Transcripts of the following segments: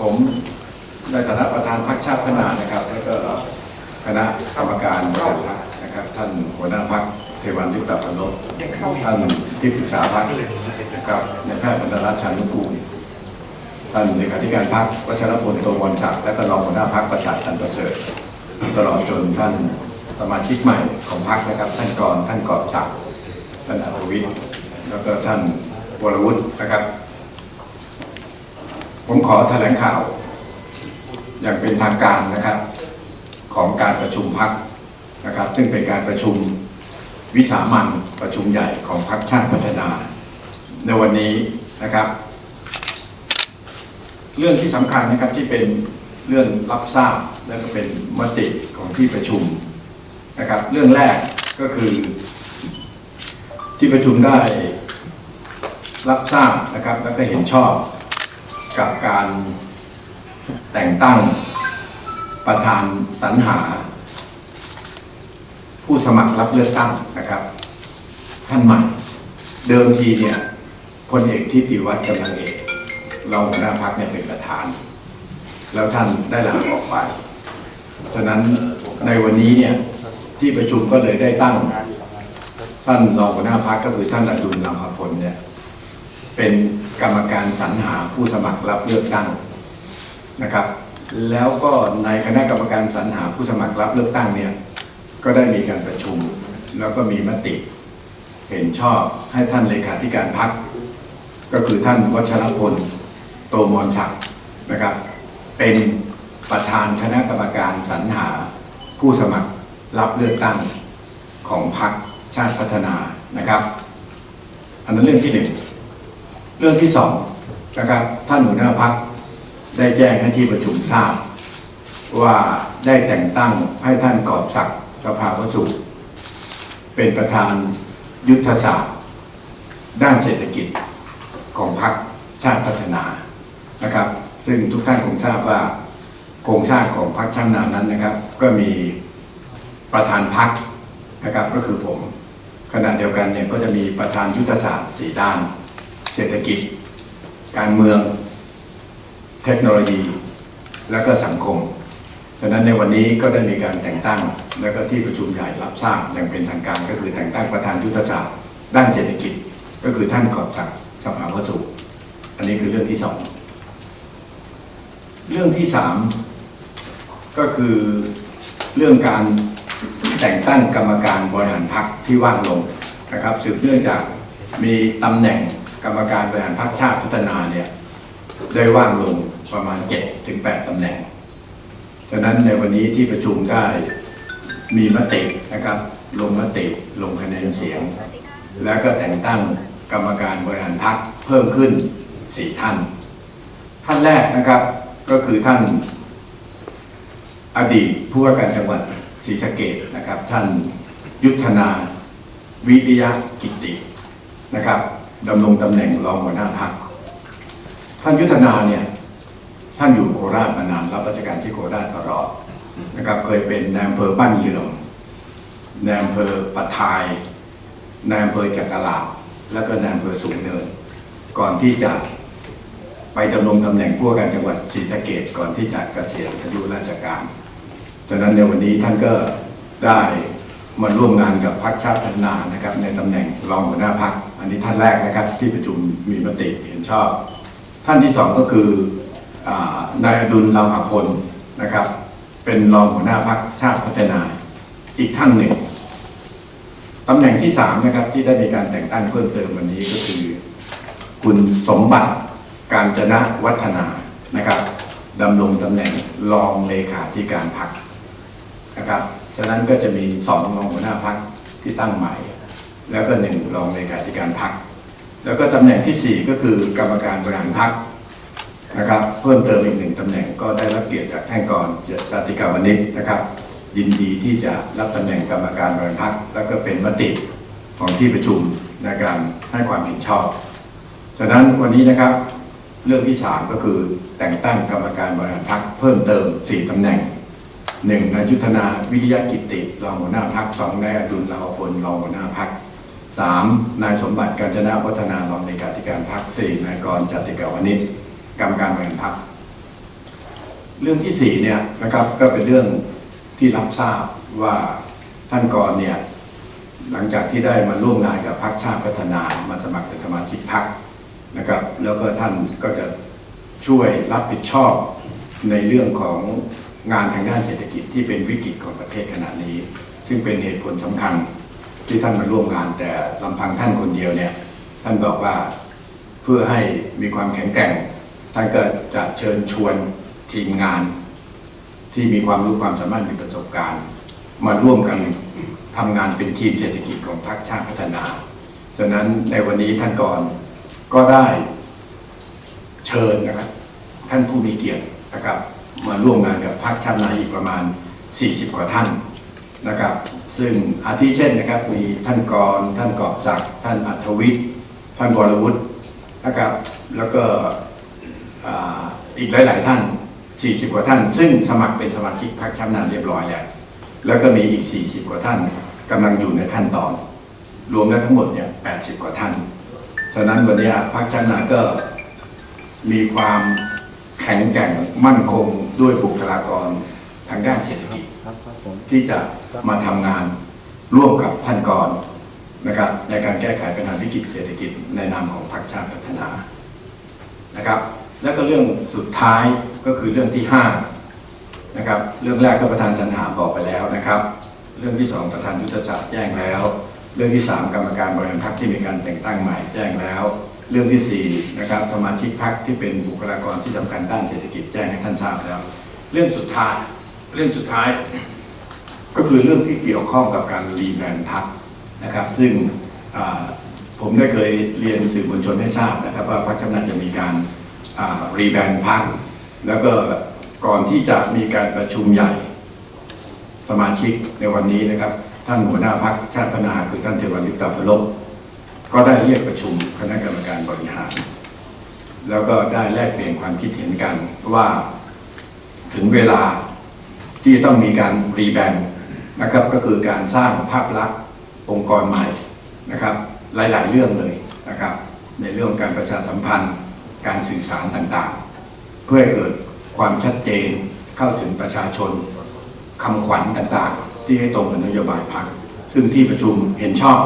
ผมในฐานะประธานพรรคชาติพัฒนานะครับ แล้วก็คณะกรรมการบริหารนะครับ ท่านหัวหน้าพรรคเทวันยุตตาพนพท่านที่ปรึกษาพรรคนะครับในแพทย์บรรณรัตน์ชานุกูลท่านเลขาธิการพรรควัชรพลโตมวลศักดิ์และก็รองหัวหน้าพรรคประชาธิปไตยประเสริฐตลอดจนท่านสมาชิกใหม่ของพรรคนะครับ ท่านกรท่านกอบศักดิ์ท่านอัธวิทย์แล้วก็ท่านวรวุฒินะครับ ผมขอแถลงข่าว อย่างเป็นทางการนะครับ ของการประชุมพักนะครับ ซึ่งเป็นการประชุมวิสามันประชุมใหญ่ของพรรคชาติพัฒนา ในวันนี้นะครับ เรื่องที่สำคัญนะครับที่เป็นเรื่องรับทราบและก็เป็นมติของที่ประชุมนะครับ เรื่องแรกก็คือ ที่ประชุมได้รับทราบนะครับ แล้วก็เห็นชอบ กับการแต่งตั้งประธานสรรหา ผู้สมัครรับเลือกตั้งนะครับ ท่านใหม่เดิมทีเนี่ยพลเอกทิติวัฒน์กำลังเอกรองหัวหน้าพักเนี่ยเป็นประธาน แล้วท่านได้ลาออกไปฉะนั้นในวันนี้เนี่ยที่ประชุมก็เลยได้ตั้ง ท่านรองหัวหน้าพักก็คือท่านอดุลนามพลเนี่ย เป็นกรรมการสรรหาผู้สมัครรับเลือกตั้งนะครับ แล้วก็ในคณะกรรมการสรรหาผู้สมัครรับเลือกตั้งเนี่ยก็ได้มีการประชุม แล้วก็มีมติ เห็นชอบให้ท่านเลขาธิการพักก็คือท่านวัชรพลโตมรศักดิ์นะครับ เป็นประธานคณะกรรมการสรรหาผู้สมัครรับเลือกตั้งของพรรคชาติพัฒนานะครับ อันนั้นเรื่องที่หนึ่ง เรื่องที่สองนะครับท่านหัวหน้าพักได้แจ้งให้ที่ประชุมทราบ ว่าได้แต่งตั้งให้ท่านกอบศักดิ์สภาวสุขเป็นประธานยุทธศาสตร์ ด้านเศรษฐกิจของพรรคชาติพัฒนานะครับ ซึ่งทุกท่านคงทราบว่าโครงสร้างของพรรคชาตินานั้นนะครับ ก็มีประธานพรรคนะครับก็คือผมขณะเดียวกันเนี่ยก็จะมีประธานยุทธศาสตร์สี่ด้าน เศรษฐกิจ การเมืองเทคโนโลยี และก็สังคมฉะนั้นในวันนี้ก็ได้มีการแต่งตั้ง แล้วก็ที่ประชุมใหญ่รับทราบอย่างเป็นทางการก็คือแต่งตั้งประธานยุทธศาสตร์ด้านเศรษฐกิจ ก็คือท่านกอบศักดิ์สภาวสุอันนี้คือเรื่องที่สองเรื่องที่สามก็คือเรื่องการแต่งตั้งกรรมการบริหารพรรคที่ว่างลงนะครับสืบเนื่องจากมีตำแหน่ง กรรมการบริหารพรรคชาติพัฒนาเนี่ยได้ว่างลงประมาณ 7 ถึง 8ตำแหน่งฉะนั้นในวันนี้ที่ประชุมได้มีมตินะครับ ลงมติลงคะแนนเสียง แล้วก็แต่งตั้งกรรมการบริหารพรรคเพิ่มขึ้น 4 ท่าน ท่านแรกนะครับก็คือท่านอดีตผู้ว่าการจังหวัดศรีสะเกดนะครับ ท่านยุทธนาวิริยะกิตินะครับ ดำรงตำแหน่งรองหัวหน้าพักท่านยุทธนาเนี่ยท่านอยู่โคราชมานานรับราชการที่โคราชตลอดนะครับเคยเป็นนายอำเภอบ้านเยื่อมนายอำเภอปะทายนายอำเภอจักรลาแล้วก็นายอำเภอสูงเนิน ก่อนที่จะไปดำรงตำแหน่งผู้ว่าการจังหวัดศรีสะเกดก่อนที่จะเกษียณอายุราชการฉะนั้นในวันนี้ท่านก็ได้มาร่วมงานกับพรรคชาติพัฒนานะครับในตำแหน่งรองหัวหน้าพรรค นนี้ท่านแรกนะครับที่ประชุมมีมติเห็นชอบ ท่านที่สองก็คืออนายอดุลลำหพลนะครับ เป็นรองหัวหน้าพักชาติพัฒนาอีกท่านหนึ่งตำแหน่งที่สามนะครับที่ได้มีการแต่งตั้งเพิ่มเติมวันนี้ก็คือ คุณสมบัติการจนะวัฒนานะครับดำรงตำแหน่งรองเลขาธิการพักนะครับฉะนั้นก็จะมีสองรองหัวหน้าพักที่ตั้งใหม่ แล้วก็หนึ่งรองเลขาธิการพัก แล้วก็ตำแหน่งที่ 4 ก็คือกรรมการบริหารพักนะครับ เพิ่มเติมอีกหนึ่งตำแหน่งก็ได้รับเกียรติจากท่านกรจติกาวนิชนะครับ ยินดีที่จะรับตำแหน่งกรรมการบริหารพัก แล้วก็เป็นมติของที่ประชุมในการให้ความเห็นชอบฉะนั้นวันนี้นะครับเรื่องที่ 3 ก็คือแต่งตั้งกรรมการบริหารพักเพิ่มเติม 4ตำแหน่งหนึ่งนายยุทธนาวิริยะกิติรองหัวหน้าพักสองนายอดุลลาวพลรองหัวหน้าพัก สามนายสมบัติการจนาวัฒนารองในการธิการพักสี่นายกรจติกาวนิชกรรมการบริหารพักเรื่องที่สี่เนี่ยนะครับก็เป็นเรื่องที่รับทราบว่าท่านกรเนี่ยหลังจากที่ได้มาร่วมงานกับพรรคชาติพัฒนามาสมัครเป็นสมาชิกพรรคนะครับ แล้วก็ท่านก็จะช่วยรับผิดชอบในเรื่องของงานทางด้านเศรษฐกิจที่เป็นวิกฤตของประเทศขณะนี้ ซึ่งเป็นเหตุผลสำคัญ ที่ท่านมาร่วมงาน แต่ลำพังท่านคนเดียวเนี่ยท่านบอกว่าเพื่อให้มีความแข็งแกร่ง ท่านก็จะเชิญชวนทีมงาน ที่มีความรู้ความสามารถมีประสบการณ์ มาร่วมกันทำงานเป็นทีมเศรษฐกิจของพรรคชาติพัฒนาฉะนั้นในวันนี้ท่านก่อนก็ได้เชิญนะครับ ท่านผู้มีเกียรตินะครับ มาร่วมงานกับพรรคชาตินาอีกประมาณ 40 กว่าท่าน นะครับ ซึ่งอาทิเช่นนะครับมีท่านกรท่านกอบศักดิ์ท่านอัธวิทย์ท่านวรวุฒินะครับ แล้วก็อีกหลาย ๆ ท่าน 40 กว่าท่าน ซึ่งสมัครเป็นสมาชิกพรรคชาตินานเรียบร้อยแล้วแล้วก็มีอีก 40 กว่าท่านกำลังอยู่ในขั้นตอน รวมแล้วทั้งหมดเนี่ย80 กว่าท่าน ฉะนั้นวันนี้พรรคชาตินาก็มีความแข็งแกร่งมั่นคงด้วยบุคลากรทางด้านเศรษฐ ที่จะมาทำงานร่วมกับท่านก่อนนะครับ ในการแก้ไขปัญหาวิกฤตเศรษฐกิจในนามของพรรคชาติพัฒนานะครับ แล้วก็เรื่องสุดท้ายก็คือเรื่องที่ห้านะครับเรื่องแรกก็ประธานสัญหาบอกไปแล้วนะครับ เรื่องที่สองประธานยุทธศาสตร์แจ้งแล้ว เรื่องที่สามกรรมการบริหารพรรคที่มีการแต่งตั้งใหม่แจ้งแล้วเรื่องที่สี่นะครับสมาชิกพรรคที่เป็นบุคลากรที่สำคัญด้านเศรษฐกิจแจ้งให้ท่านทราบแล้ว เรื่องสุดท้ายเรื่องสุดท้าย ก็คือเรื่องที่เกี่ยวข้องกับการรีแบนด์พักนะครับ ซึ่งผมได้เคยเรียนสื่อมวลชนให้ทราบนะครับ ว่าพรรคชาติพัฒนจะมีการรีแบนพักแล้วก็ก่อนที่จะมีการประชุมใหญ่สมาชิกในวันนี้นะครับ ท่านหัวหน้าพักชาติพัฒนาคือท่านเทวันลิปตาพลบก็ได้เรียกประชุมคณะกรรมการบริหาร แล้วก็ได้แลกเปลี่ยนความคิดเห็นกันว่าถึงเวลาที่ต้องมีการรีแบน นะครับก็คือการสร้างภาพลักษณ์องค์กรใหม่นะครับ หลาย ๆ เรื่องเลยนะครับ ในเรื่องการประชาสัมพันธ์ การสื่อสารต่างๆ เพื่อให้เกิดความชัดเจนเข้าถึงประชาชนคำขวัญต่างๆ ที่ให้ตรงกับนโยบายพรรคซึ่งที่ประชุมเห็นชอบ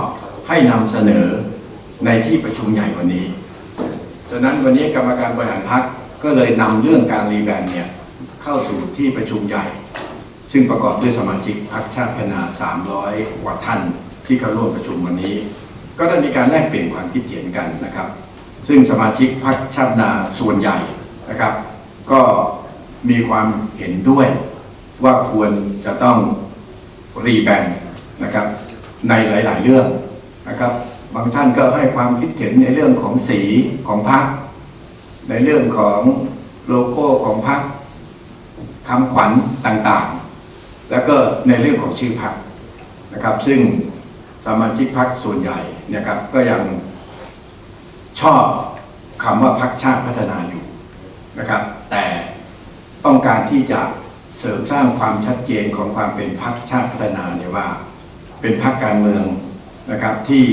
ให้นำเสนอในที่ประชุมใหญ่วันนี้ฉะนั้นวันนี้กรรมการบริหารพรรคก็เลยนำเรื่องการรีแบรนด์เนี่ยเข้าสู่ที่ประชุมใหญ่ ซึ่งประกอบด้วยสมาชิกพรรคชาติพัฒนา 300กว่าท่านที่เข้าร่วมประชุมวันนี้ ก็ได้มีการแลกเปลี่ยนความคิดเห็นกันนะครับ ซึ่งสมาชิกพรรคชาตินาส่วนใหญ่นะครับ ก็มีความเห็นด้วยว่าควรจะต้องรีแบรนด์นะครับในหลาย ๆ เรื่องนะครับ บางท่านก็ให้ความคิดเห็นในเรื่องของสีของพรรคในเรื่องของโลโก้ของพรรคคำขวัญต่าง ๆ แล้วก็ในเรื่องของชื่อพรรคนะครับ ซึ่งสมาชิกพรรคส่วนใหญ่เนะครับ ก็ยังชอบคำว่าพรรคชาติพัฒนาอยู่นะครับ แต่ต้องการที่จะเสริมสร้างความชัดเจนของความเป็นพรรคชาติพัฒนาเนี่ยว่า เป็นพรรคการเมืองนะครับที่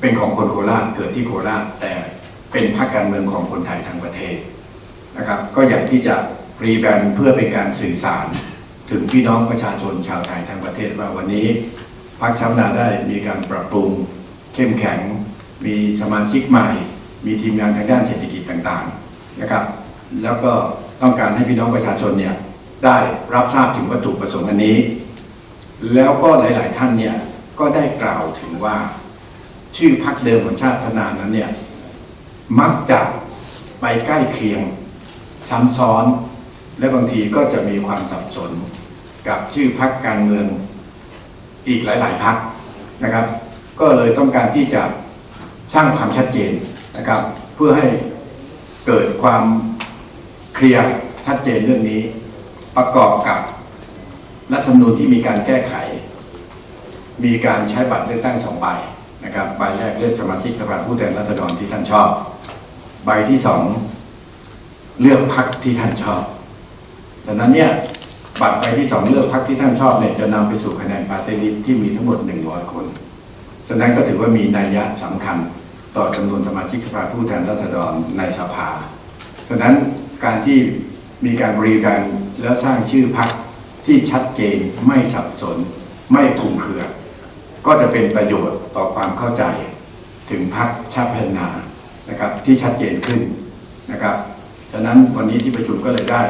เป็นของคนโคราชเกิดที่โคราชแต่เป็นพรรคการเมืองของคนไทยทั้งประเทศนะครับ ก็อยากที่จะรีแบรนด์เพื่อเป็นการสื่อสาร ถึงพี่น้องประชาชนชาวไทยทั้งประเทศว่าวันนี้พรรคชาวนาได้มีการปรับปรุงเข้มแข็ง มีสมาชิกใหม่ มีทีมงานทางด้านเศรษฐกิจต่างๆนะครับ แล้วก็ต้องการให้พี่น้องประชาชนเนี่ยได้รับทราบถึงวัตถุประสงค์อันนี้ แล้วก็หลาย ๆ ท่านเนี่ยก็ได้กล่าวถึงว่าชื่อพรรคเดิมของชาติพัฒนานั้นเนี่ยมักจะไปใกล้เคียงซ้ำซ้อน และบางทีก็จะมีความสับสน กับชื่อพักการเมืองอีกหลาย ๆพักนะครับ ก็เลยต้องการที่จะสร้างความชัดเจนนะครับ เพื่อให้เกิดความเคลียร์ชัดเจนเรื่องนี้ ประกอบกับรัฐธรรมนูญที่มีการแก้ไข มีการใช้บัตรเลือกตั้งสองใบนะครับใบแรกเลือกสมาชิกสภาผู้แทนราษฎรที่ท่านชอบ ใบที่สองเลือกพักที่ท่านชอบดังนั้นเนี่ย บัตรใบที่สองเลือกพักที่ท่านชอบเนี่ยจะนำไปสู่คะแนนปาร์ตี้ลิสต์ที่มีทั้งหมด 100 คนฉะนั้นก็ถือว่ามีนัยยะสำคัญต่อจำนวนสมาชิกสภาผู้แทนราษฎรในสภา ฉะนั้นการที่มีการบรีแบรและสร้างชื่อพักที่ชัดเจนไม่สับสน ไม่คลุมเครือ ก็จะเป็นประโยชน์ต่อความเข้าใจ ถึงพักชาติพัฒนานะครับที่ชัดเจนขึ้นนะครับ ฉะนั้นวันนี้ที่ประชุมก็เลยได้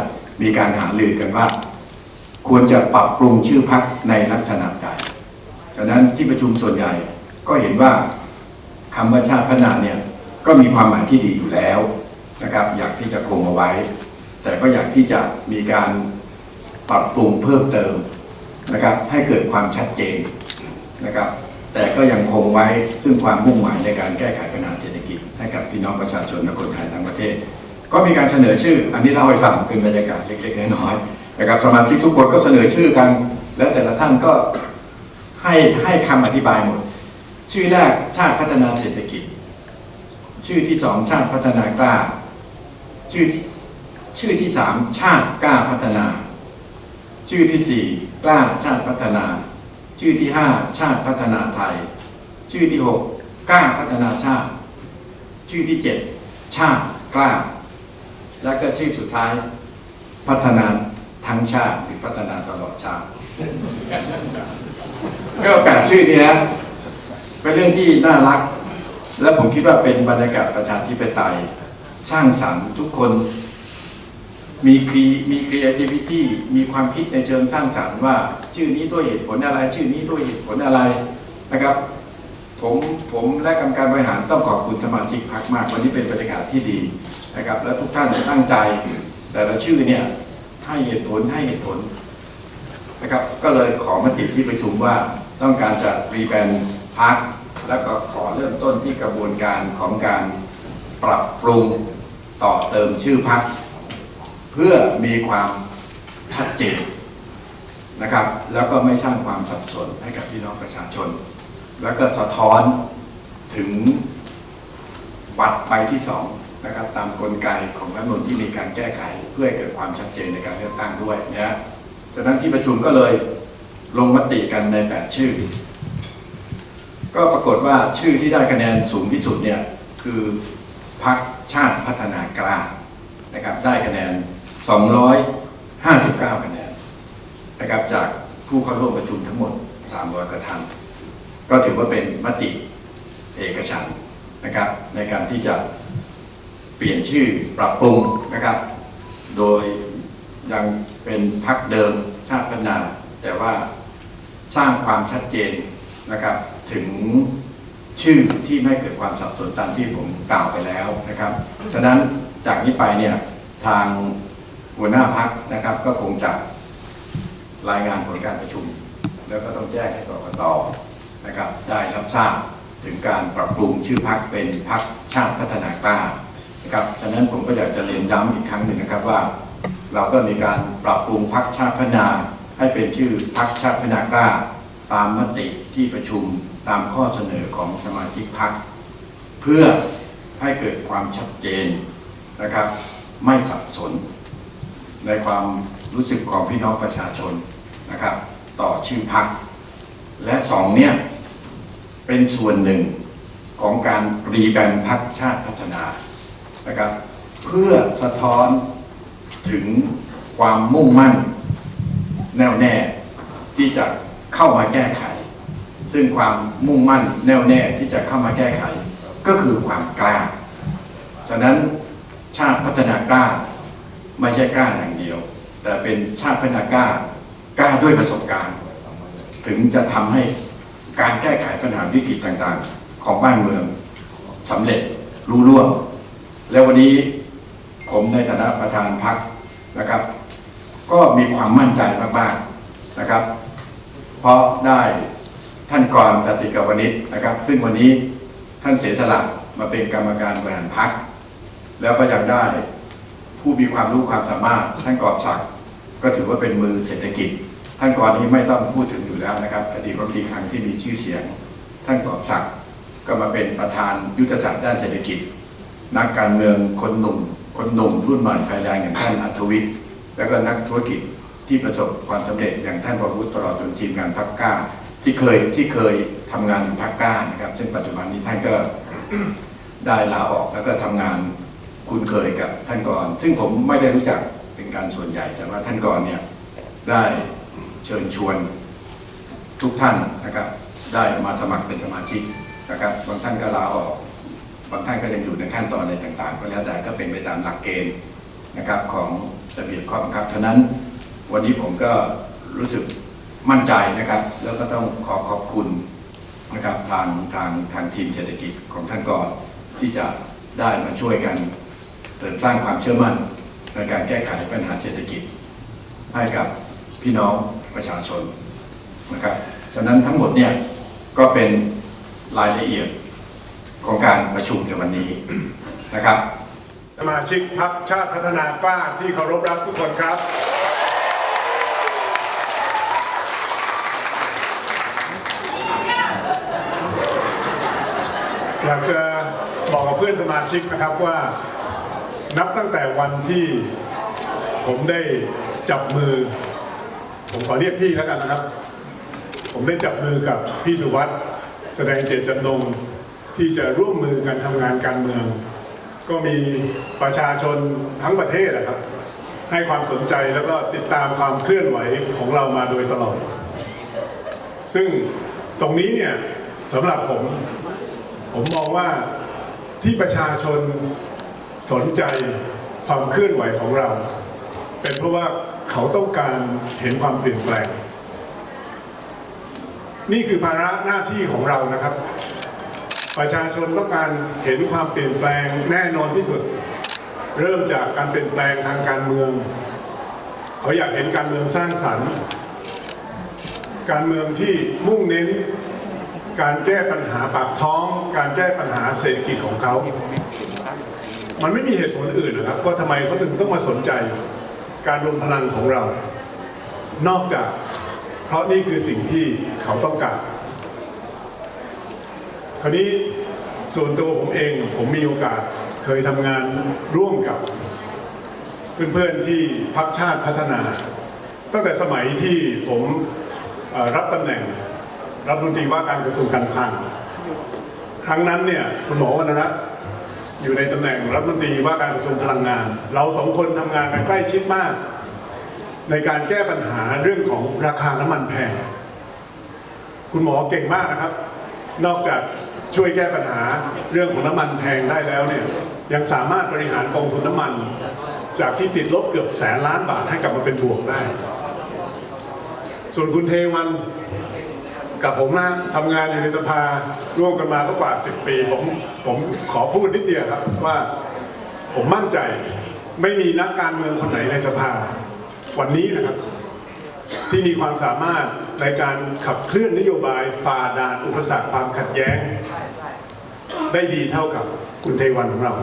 มีการหารือกันว่า ควรจะปรับปรุงชื่อพักในลักษณะใดฉะนั้นที่ประชุมส่วนใหญ่ก็เห็นว่าคำว่าชาติพัฒนาเนี่ยก็มีความหมายที่ดีอยู่แล้วนะครับ อยากที่จะคงเอาไว้ แต่ก็อยากที่จะมีการปรับปรุงเพิ่มเติมนะครับ ให้เกิดความชัดเจนนะครับ แต่ก็ยังคงไว้ซึ่งความมุ่งหมายในการแก้ไขปัญหาเศรษฐกิจ ให้กับพี่น้องประชาชนและคนไทยทั้งประเทศ ก็มีการเสนอชื่อ อันนี้เล่าให้ฟังเป็นบรรยากาศเล็กๆน้อยๆ นะครับสมาชิกทุกคนก็เสนอชื่อกัน แล้วแต่ละท่านก็ให้ให้คำอธิบายหมด ชื่อแรกชาติพัฒนาเศรษฐกิจ ชื่อที่สองชาติพัฒนากล้า ชื่อชื่อที่สามชาติกล้าพัฒนา ชื่อที่สี่กล้าชาติพัฒนา ชื่อที่ห้าชาติพัฒนาไทย ชื่อที่หกกล้าพัฒนาชาติ ชื่อที่เจ็ดชาติกล้า แล้วก็ชื่อสุดท้ายพัฒนา ทั้งชาติหรือพัฒนาตลอดชาติ ก็แปดชื่อนี้นะเป็นเรื่องที่น่ารัก และผมคิดว่าเป็นบรรยากาศประชาธิปไตยสร้างสรรค์ทุกคน มีครีมี creativity มีความคิดในเชิงสร้างสรรค์ว่า ชื่อนี้ด้วยเหตุผลอะไร ชื่อนี้ด้วยเหตุผลอะไรนะครับ ผมผมและกรรมการบริหารต้องขอบคุณสมาชิกพักมาก วันนี้เป็นบรรยากาศที่ดีนะครับ และทุกท่านตั้งใจ แต่ละชื่อเนี่ย ให้เหตุผลให้เหตุผลนะครับก็เลยขอมติที่ประชุมว่าต้องการจะรีแบรนด์พักแล้วก็ขอเริ่มต้นที่กระบวนการของการปรับปรุงต่อเติมชื่อพักเพื่อมีความชัดเจนนะครับ แล้วก็ไม่สร้างความสับสนให้กับพี่น้องประชาชน แล้วก็สะท้อนถึงบัตรใบที่สอง นะครับตามกลไกของรัฐมนูญที่มีการแก้ไขเพื่อให้เกิดความชัดเจนในการเลือกตั้งด้วยนะจากนั้นที่ประชุมก็เลยลงมติกันใน 8 ชื่อ ก็ปรากฏว่าชื่อที่ได้คะแนนสูงที่สุดเนี่ยคือพรรคชาติพัฒนากล้านะครับได้คะแนน 259 คะแนนนะครับจากผู้เข้าร่วมประชุมทั้งหมด 300กว่าท่านก็ถือว่าเป็นมติเอกฉันนะครับในการที่จะ เปลี่ยนชื่อปรับปรุงนะครับ โดยยังเป็นพักเดิมชาติพัฒนา แต่ว่าสร้างความชัดเจนนะครับ ถึงชื่อที่ไม่เกิดความสับสนตามที่ผมกล่าวไปแล้วนะครับ ฉะนั้นจากนี้ไปเนี่ยทางหัวหน้าพักนะครับ ก็คงจะรายงานผลการประชุม แล้วก็ต้องแจ้งให้กรกตนะครับ ได้รับทราบถึงการปรับปรุงชื่อพักเป็นพักชาติพัฒนากล้า นะครับฉะนั้นผมก็อยากจะเรียนย้ำอีกครั้งหนึ่งนะครับว่า เราก็มีการปรับปรุงพักชาติพัฒนา ให้เป็นชื่อพักชาติพัฒนากล้า ตามมติที่ประชุมตามข้อเสนอของสมาชิกพักเพื่อให้เกิดความชัดเจนนะครับ ไม่สับสน ในความรู้สึกของพี่น้องประชาชนนะครับ ต่อชื่อพักและสองเนี่ยเป็นส่วนหนึ่งของการรีแบนพักชาติพัฒนา นะครับ เพื่อสะท้อนถึงความมุ่งมั่นแน่วแน่ที่จะเข้ามาแก้ไข ซึ่งความมุ่งมั่นแน่วแน่ที่จะเข้ามาแก้ไข ก็คือความกล้าฉะนั้นชาติพัฒนากล้าไม่ใช่กล้าอย่างเดียว แต่เป็นชาติพัฒนากล้ากล้าด้วยประสบการณ์ ถึงจะทำให้การแก้ไขปัญหาวิกฤตต่างๆ ของบ้านเมืองสำเร็จรู้ร่วง และวันนี้ผมในฐานะประธานพักนะครับ ก็มีความมั่นใจมากๆนะครับ เพราะได้ท่านกรจติกาวนิชนะครับ ซึ่งวันนี้ท่านเสียสละมาเป็นกรรมการบริหารพัก แล้วก็ยังได้ผู้มีความรู้ความสามารถท่านกอบศักดิ์ก็ถือว่าเป็นมือเศรษฐกิจ ท่านกรนี้ไม่ต้องพูดถึงอยู่แล้วนะครับ อดีตรัฐมนตรีคลังที่มีชื่อเสียง ท่านกอบศักดิ์ก็มาเป็นประธานยุทธศาสตร์ด้านเศรษฐกิจ นักการเมืองคนหนุ่ม คนหนุ่มรุ่นใหม่ไฟแรงอย่างท่านอัธวิทย์แล้วก็นักธุรกิจที่ประสบความสำเร็จอย่างท่านประวุฒิตลอดจนทีมงานพักก้า ที่เคยที่เคยทำงานพักก้านะครับซึ่งปัจจุบันนี้ท่านก็ได้ลาออกแล้วก็ทำงานคุ้นเคยกับท่านก่อนซึ่งผมไม่ได้รู้จักเป็นการส่วนใหญ่ แต่ว่าท่านก่อนเนี่ยได้เชิญชวนทุกท่านนะครับได้มาสมัครเป็นสมาชิกนะครับบางท่านก็ลาออก บางท่านก็ยังอยู่ในขั้นตอนอะไรต่าง ๆ ก็แล้วแต่ก็เป็นไปตามหลักเกณฑ์นะครับของระเบียบข้อบังคับฉะนั้น วันนี้ผมก็รู้สึกมั่นใจนะครับ แล้วก็ต้องขอขอบคุณนะครับทางทางทางทีมเศรษฐกิจของท่านก่อนที่จะได้มาช่วยกันเสริมสร้างความเชื่อมั่นในการแก้ไขปัญหาเศรษฐกิจ ให้กับพี่น้องประชาชนนะครับฉะนั้นทั้งหมดเนี่ยก็เป็นรายละเอียด ของการประชุมในวันนี้นะครับสมาชิกพรรคชาติพัฒนากล้าที่เคารพรักทุกคนครับ อยากจะบอกกับเพื่อนสมาชิกนะครับว่านับตั้งแต่วันที่ผมได้จับมือ ผมขอเรียกพี่แล้วกันนะครับ ผมได้จับมือกับพี่สุวัสด์แสดงเจตจำนง ที่จะร่วมมือกันทำงานการเมือง ก็มีประชาชนทั้งประเทศนะครับ ให้ความสนใจแล้วก็ติดตามความเคลื่อนไหวของเรามาโดยตลอด ซึ่งตรงนี้เนี่ยสำหรับผม ผมมองว่าที่ประชาชนสนใจความเคลื่อนไหวของเรา เป็นเพราะว่าเขาต้องการเห็นความเปลี่ยนแปลง นี่คือภาระหน้าที่ของเรานะครับ ประชาชนต้องการเห็นความเปลี่ยนแปลงแน่นอนที่สุด เริ่มจากการเปลี่ยนแปลงทางการเมือง เขาอยากเห็นการเมืองสร้างสรรค์ การเมืองที่มุ่งเน้น การแก้ปัญหาปากท้อง การแก้ปัญหาเศรษฐกิจของเขา มันไม่มีเหตุผลอื่นนะครับว่าทำไมเขาถึงต้องมาสนใจ การรวมพลังของเรา นอกจากเพราะนี่คือสิ่งที่เขาต้องการ คราวนี้ส่วนตัวผมเองผมมีโอกาสเคยทำงานร่วมกับ เพื่อนๆที่พักชาติพัฒนา ตั้งแต่สมัยที่ผมรับตำแหน่งรัฐมนตรีว่าการกระทรวงการคลังครั้งนั้นเนี่ยคุณหมอวรรณรัตน์อยู่ในตำแหน่งรัฐมนตรีว่าการกระทรวงพลังงาน เราสองคนทำงานกันใกล้ชิดมาก ในการแก้ปัญหาเรื่องของราคาน้ำมันแพง คุณหมอเก่งมากนะครับ นอกจาก ช่วยแก้ปัญหาเรื่องของน้ำมันแพงได้แล้วเนี่ยยังสามารถบริหารกองทุนน้ำมัน จากที่ติดลบเกือบแสนล้านบาทให้กลับมาเป็นบวกได้ ส่วนคุณเทวันกับผมนะทำงานอยู่ในสภาร่วมกันมาก็กว่า 10 ปี ผมผมขอพูดนิดเดียวครับว่าผมมั่นใจไม่มีนักการเมืองคนไหนในสภา วันนี้นะครับ ที่มีความสามารถ ในการขับเคลื่อนนโยบายฝ่าด่านอุปสรรคความขัดแย้ง ได้ดีเท่ากับคุณเทวันของเรา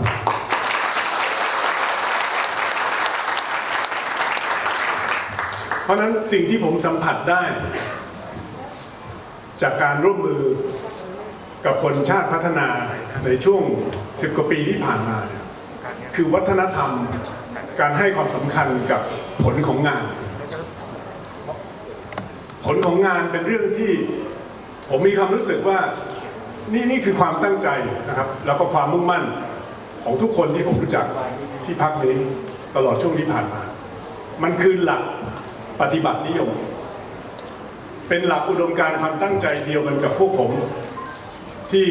เพราะนั้นสิ่งที่ผมสัมผัสได้ จากการร่วมมือกับคนชาติพัฒนาในช่วง10กว่าปีที่ผ่านมา คือวัฒนธรรมการให้ความสำคัญกับผลของงาน ผลของงานเป็นเรื่องที่ผมมีความรู้สึกว่านี่นี่คือความตั้งใจนะครับ แล้วก็ความมุ่งมั่นของทุกคนที่ผมรู้จักที่พักนี้ตลอดช่วงที่ผ่านมา มันคือหลักปฏิบัตินิยม เป็นหลักอุดมการความตั้งใจเดียวกันกับพวกผมที่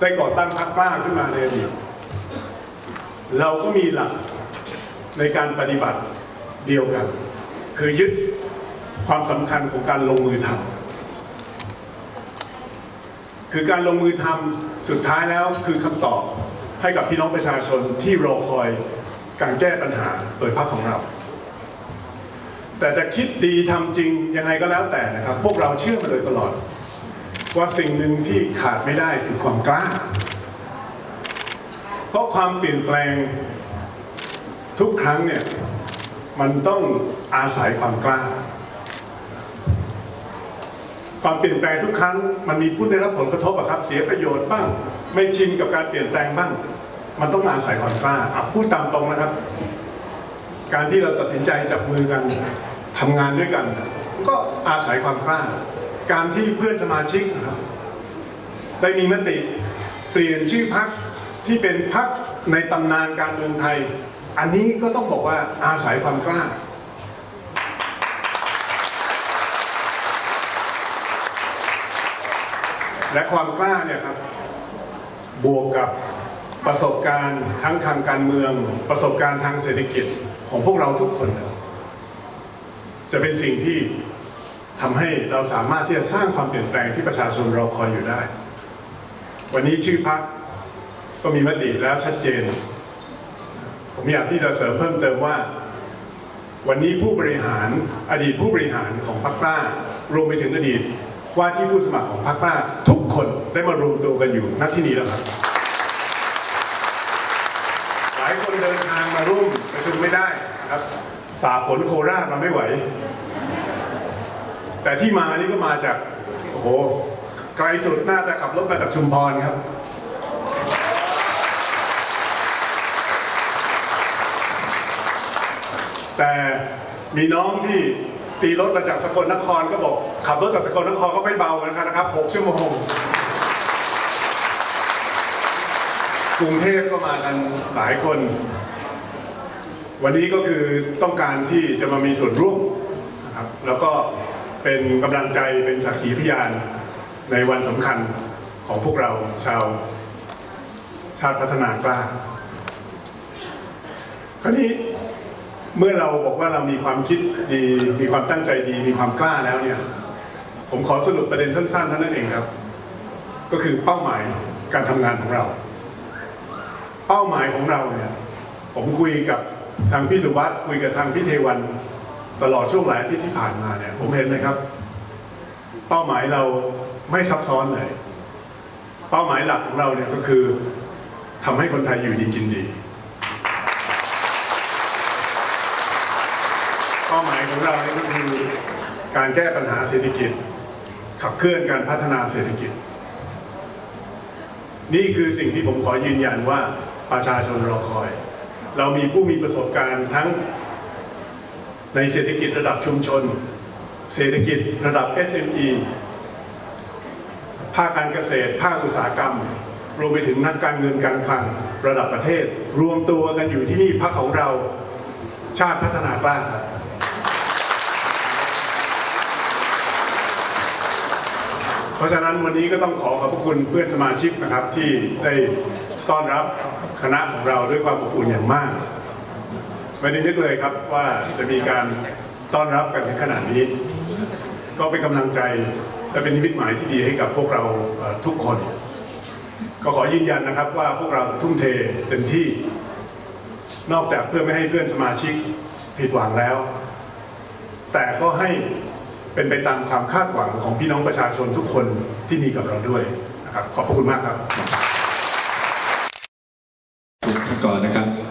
ได้ก่อตั้งพรรคกล้าขึ้นมาในอดีตเราก็มีหลักในการปฏิบัติเดียวกัน คือยึด ความสำคัญของการลงมือทำคือการลงมือทำสุดท้ายแล้วคือคำตอบให้กับพี่น้องประชาชนที่รอคอยการแก้ปัญหาโดยพรรคของเรา แต่จะคิดดีทำจริงยังไงก็แล้วแต่นะครับ พวกเราเชื่อมาโดยตลอด ว่าสิ่งหนึ่งที่ขาดไม่ได้คือความกล้า เพราะความเปลี่ยนแปลงทุกครั้งเนี่ยมันต้องอาศัยความกล้า ความเปลี่ยนแปลงทุกครั้งมันมีผู้ได้รับผลกระทบอะครับ เสียประโยชน์บ้าง ไม่ชินกับการเปลี่ยนแปลงบ้าง มันต้องอาศัยความกล้าอะพูดตามตรงนะครับ การที่เราตัดสินใจจับมือกันทำงานด้วยกัน ก็อาศัยความกล้า การที่เพื่อนสมาชิกนะครับได้มีมติเปลี่ยนชื่อพักที่เป็นพักในตำนานการเมืองไทย อันนี้ก็ต้องบอกว่าอาศัยความกล้า และความกล้าเนี่ยครับบวกกับประสบการณ์ทั้งทางการเมือง ประสบการณ์ทางเศรษฐกิจของพวกเราทุกคน จะเป็นสิ่งที่ทำให้เราสามารถที่จะสร้างความเปลี่ยนแปลงที่ประชาชนรอคอยอยู่ได้ วันนี้ชื่อพักก็มีมติแล้วชัดเจน ผมอยากที่จะเสริมเพิ่มเติมว่า วันนี้ผู้บริหารอดีตผู้บริหารของพรรคกล้ารวมไปถึงอดีต ว่าที่ผู้สมัครของพรรคกล้าทุกคนได้มารวมตัวกันอยู่ณที่นี้แล้วครับ หลายคนเดินทางมาร่วมประชุมไม่ได้นะครับฝ่าฝนโคราชมาไม่ไหว แต่ที่มานี่ก็มาจากโอ้โหไกลสุดน่าจะขับรถมาจากชุมพรครับแต่มีน้องที่ ตีรถมาจากสกลนครก็บอกขับรถจากสกลนครก็ไม่เบาเหมือนกันนะครับ 6 ชั่วโมง กรุงเทพก็มากันหลายคน วันนี้ก็คือต้องการที่จะมามีส่วนร่วมนะครับแล้วก็เป็นกำลังใจเป็นสักขีพยานในวันสำคัญของพวกเราชาวชาติพัฒนากล้าคราวนี้ เมื่อเราบอกว่าเรามีความคิดดี มีความตั้งใจดี มีความกล้าแล้วเนี่ย ผมขอสรุปประเด็นสั้นๆเท่านั้นเองครับ ก็คือเป้าหมายการทำงานของเรา เป้าหมายของเราเนี่ย ผมคุยกับทางพี่สุวัสด์คุยกับทางพี่เทวันตลอดช่วงหลายอาทิตย์ที่ผ่านมาเนี่ย ผมเห็นเลยครับ เป้าหมายเราไม่ซับซ้อนเลย เป้าหมายหลักของเราเนี่ยก็คือทำให้คนไทยอยู่ดีกินดี เป้าหมาย ของเราเนี่ยก็คือการแก้ปัญหาเศรษฐกิจ ขับเคลื่อนการพัฒนาเศรษฐกิจ นี่คือสิ่งที่ผมขอยืนยันว่าประชาชนรอคอย เรามีผู้มีประสบการณ์ทั้งในเศรษฐกิจระดับชุมชน เศรษฐกิจระดับ SME ภาคการเกษตร ภาคอุตสาหกรรม รวมไปถึงนักการเงินการคลังระดับประเทศ รวมตัวกันอยู่ที่นี่พักของเราชาติพัฒนากล้าครับ เพ ราะฉะนั้นวันนี้ก็ต้องขอขอบพระคุณเพื่อนสมาชิกนะครับที่ได้ต้อนรับคณะของเราด้วยความอบอุ่นอย่างมาก ไม่ได้นึกเลยครับว่าจะมีการต้อนรับกันถึงขนาดนี้ ก็เป็นกำลังใจและเป็นนิมิตหมายที่ดีให้กับพวกเราทุกคน ก็ขอยืนยันนะครับว่าพวกเราจะทุ่มเทเต็มที่ นอกจากเพื่อไม่ให้เพื่อนสมาชิกผิดหวังแล้ว แต่ก็ให้ เป็นไปตามความคาดหวังของพี่น้องประชาชนทุกคนที่มีกับเราด้วยนะครับขอบพระคุณมากครับ